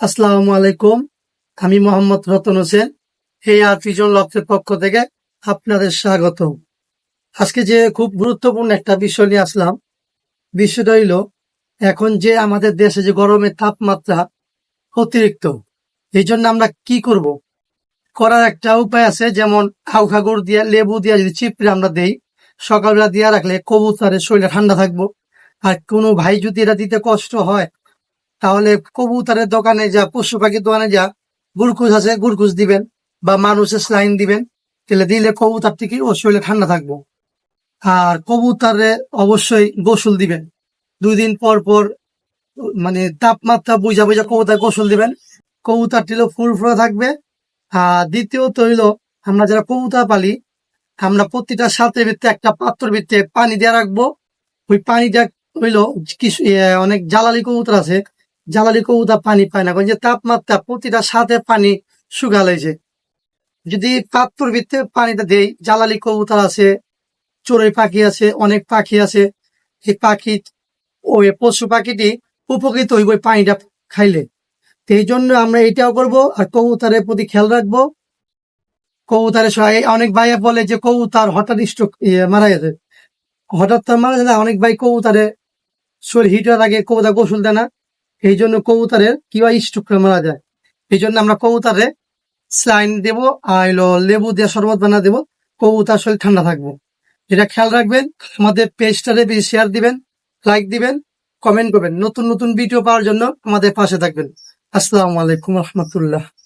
আসসালামু আলাইকুম। আমি মোহাম্মদ রতন হোসেন এই আর পিজন লফটের পক্ষ থেকে আপনাদের স্বাগত আজকে যে খুব গুরুত্বপূর্ণ একটা বিষয় নিয়ে আসলাম, বিষয়টা হইল, এখন যে আমাদের দেশে যে গরমের তাপমাত্রা অতিরিক্ত এই জন্য আমরা কি করব? করার একটা উপায় আছে, যেমন আউখা গুড় দিয়ে, লেবু দিয়ে যদি চিপড়ে আমরা দেই, সকালবেলা দিয়ে রাখলে কবুতরের শরীরে ঠান্ডা থাকব। আর কোনো ভাই যদি এটা দিতে কষ্ট হয় তাহলে কবুতরের দোকানে যা, পশু পাখির দোকানে যা গ্লুকোজ আছে, গ্লুকোজ দিবেন বা মানুষের স্লাইন দিবেন, তাহলে দিলে কবুতর থেকে ও শরীরে ঠান্ডা থাকব। আর কবুতরে অবশ্যই গোসল দিবেন। দুই দিন পর পর মানে তাপমাত্রা বুঝা বুঝা কবুতর গোসল দিবেন। কবুতর টিলো ফুরফুরা থাকবে। আর দ্বিতীয়ত হইল, আমরা যারা কবুতর পালি, আমরা প্রতিটা সাথে ভিত্তে একটা পাত্র ভিত্তে পানি দিয়ে রাখব। ওই পানিটা হইল কিছু অনেক জ্বালালি কবুতর আছে জ্বালালি কৌদা পানি পায় না। যে তাপমাত্রা প্রতিটা সাথে পানি শুকালাইছে যদি পাত্র ভিত্তে পানিটা দেই, জ্বালালি কবুতর আছে, চড়ুই পাখি আছে, অনেক পাখি আছে, এই পাখি, ওই পশু পাখিটি উপকৃত হইব পানিটা খাইলে। এই জন্য আমরা এটাও করব আর কবুতরের প্রতি খেয়াল রাখব। কবুতরের সবাই অনেক ভাইয়া বলে যে কবুতর হঠাৎ স্ট্রোক মারা গেছে। হঠাৎ তো আর মারা যায় অনেক ভাই কবুতরে শরীর হিট হওয়ার আগে কবুতর গোসল দেয় না। এই জন্য কবুতরের স্ট্রোক করে মারা যায়। এই জন্য আমরা কবুতরে স্লাইন দেবো আর হলো লেবু দিয়ে শরবত বানা দেবো, কবুতর শরীর ঠান্ডা থাকব। যেটা খেয়াল রাখবেন, আমাদের পেজটারে বেশি শেয়ার দিবেন লাইক দিবেন কমেন্ট করবেন। নতুন নতুন ভিডিও পাওয়ার জন্য আমাদের পাশে থাকবেন। আসসালামু আলাইকুম রহমতুল্লাহ।